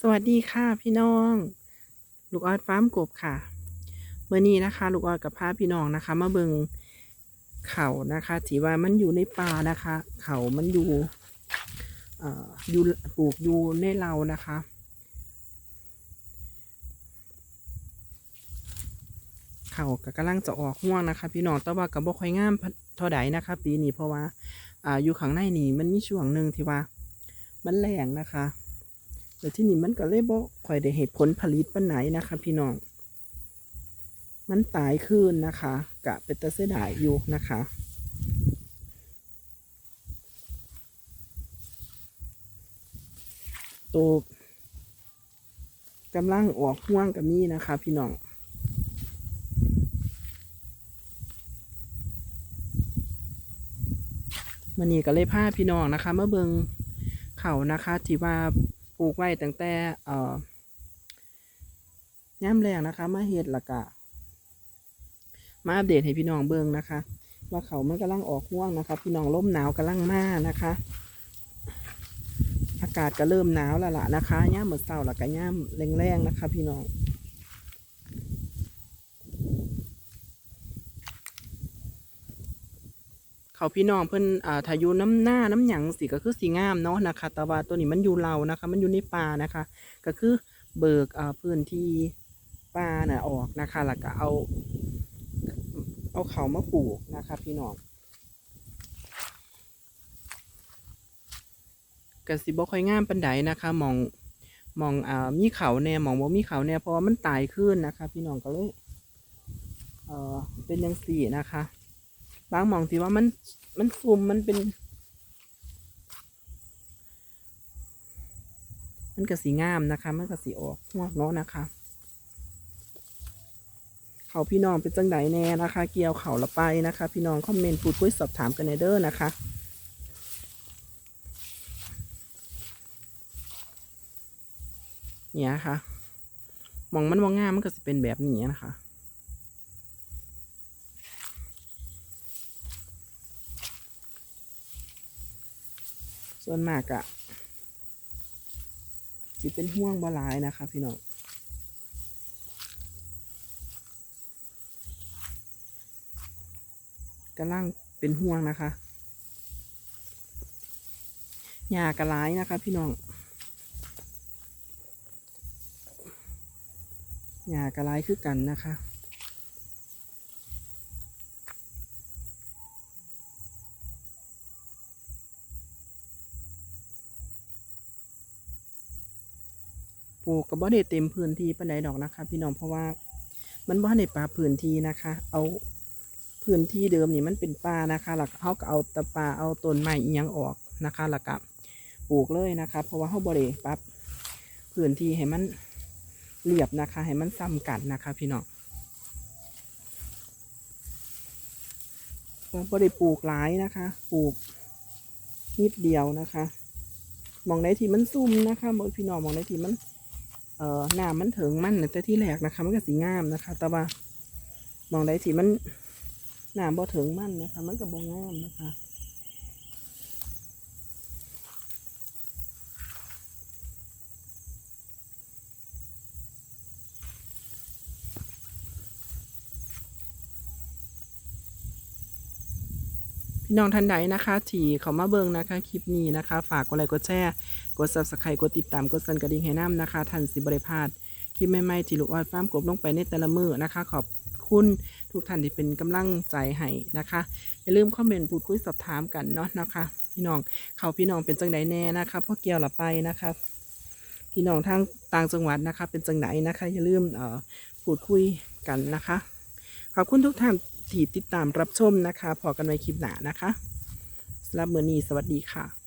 สวัสดีค่ะพี่น้อง ลูกออดฟาร์มกบค่ะเมื่อนี้นะคะ ลูกออดกับพาพี่น้องนะคะ มาเบิงเขานะคะที่ว่ามันอยู่ในป่านะคะ เขามันอยู่เอ่ออยู่ปลูกอยู่ในเรานะคะ เขาก็กำลังจะออกห่วงนะคะ พี่น้องแต่ว่าก็บ่ค่อยงามเท่าใดนะคะ ปีนี้เพราะว่า อ่าอยู่ข้างในนี่มันมีช่วงหนึ่งที่ว่า มันแรงนะคะ แต่ที่นี่มันก็เลยบ่คอยได้เห็นผลผลิตปานไหนนะคะ พี่น้อง มันตายขึ้นนะคะกะเป็นตะเสดายอยู่นะคะตัวกำลังออกห่วงกับมี่นะคะ พี่น้องมันนี่ก็เลยพาพี่น้องนะคะมาเบิงเขานะคะที่ว่า ปลูกไว้ตั้งแต่เอ่อย่ำแรงนะคะ มาเห็ดละกะ มาอัปเดตให้พี่น้องเบิงนะคะ ว่าเขามันกำลังออกห่วงนะคะ พี่น้องลมหนาวกำลังมานะคะ อากาศก็เริ่มหนาวแล้วล่ะนะคะย่ามมื้อเช้าแล้วก็ย่ามแรงๆนะคะ พี่น้อง เขาพี่น้องเพิ่นอ่าถ้าอยู่น้ำหน้าน้ำหยังสิก็คือสีงามเนาะนะคะ แต่ว่าตัวนี้มันอยู่เรานะคะ มันอยู่ในป่านะคะ ก็คือเบิกอ่าพื้นที่ป่าน่ะออกนะคะแล้วก็เอา เอาเขามาปลูกนะคะ พี่น้องก็สิบ่ค่อยงามปานใดนะคะมองมองอ่ามีเขาแน่มองบ่มีเขาแน่เพราะว่ามันตายขึ้นนะคะ พี่น้องก็เลยเออเป็นจังซี่นะคะ บางหมองที่ว่ามันมันซุ่มมันเป็น มันก็สีงามนะคะ มันก็สีออกงอกเนาะนะคะ เขาพี่น้องเป็นจังไดแน่นะคะ เกี่ยวเขาละไปนะคะ พี่น้องคอมเมนต์พูดคุยสอบถามกันในเด้อนะคะเนี่ยค่ะมองมันว่างามมันก็จะเป็นแบบนี้นะคะ ส่วนมากอะสิเป็นห่วงบ่หลายนะคะพี่น้องกำลังเป็นห่วงนะคะหญ้ากระไรนะคะ พี่น้องหญ้ากระไรคือกันนะคะ ปลูกก็บ่ได้เต็มพื้นที่ปานใดดอกนะคะ พี่น้องเพราะว่า มันบ่ได้ปรับพื้นที่นะคะ เอาพื้นที่เดิมนี่มันเป็นป่านะคะแล้วเขาก็เอาแตะป่าเอาต้นไม้อีหยังออกนะคะแล้วก็ปลูกเลยนะคะ เพราะว่าเขาบ่ได้ปรับพื้นที่ให้มันเรียบนะคะ ให้มันซ้ำกันนะคะ พี่น้องบ่ได้ปลูกหลายนะคะ ปลูกนิดเดียวนะคะมองได้ที่มันซุ่มนะคะมองพี่น้องมองได้ที่มัน เอ่อหน้ามันถึงมันแต่ที่แรกนะคะ มันก็สีงามนะคะ แต่ว่ามองได้สีมันหน้าบ่ถึงมันนะคะ มันก็บ่งามนะคะ พี่น้องท่านใดนะคะที่เขามาเบิ่งนะคะคลิปนี้นะคะ ฝากกดไลค์กดแชร์กด subscribe กดติดตามกดสั่นกระดิ่งให้น้ำนะคะท่านสิบริพาดคลิปใหม่ๆที่ลูกออดฟ้าร์มกบลงไปในแต่ละมือนะคะ ขอบคุณทุกท่านที่เป็นกำลังใจให้นะคะ อย่าลืมคอมเมนต์พูดคุยสอบถามกันเนาะนะคะ พี่น้องเขาพี่น้องเป็นจังไดแน่นะคะพ่อเกี่ยวละไปนะคะพี่น้องทางต่างจังหวัดนะคะ เป็นจังไดนะคะ อย่าลืมเอ่อพูดคุยกันนะคะ ขอบคุณทุกท่าน ที่ติดตามรับชมนะคะพอกันในคลิปหน้านะคะสำหรับมือนี้สวัสดีค่ะ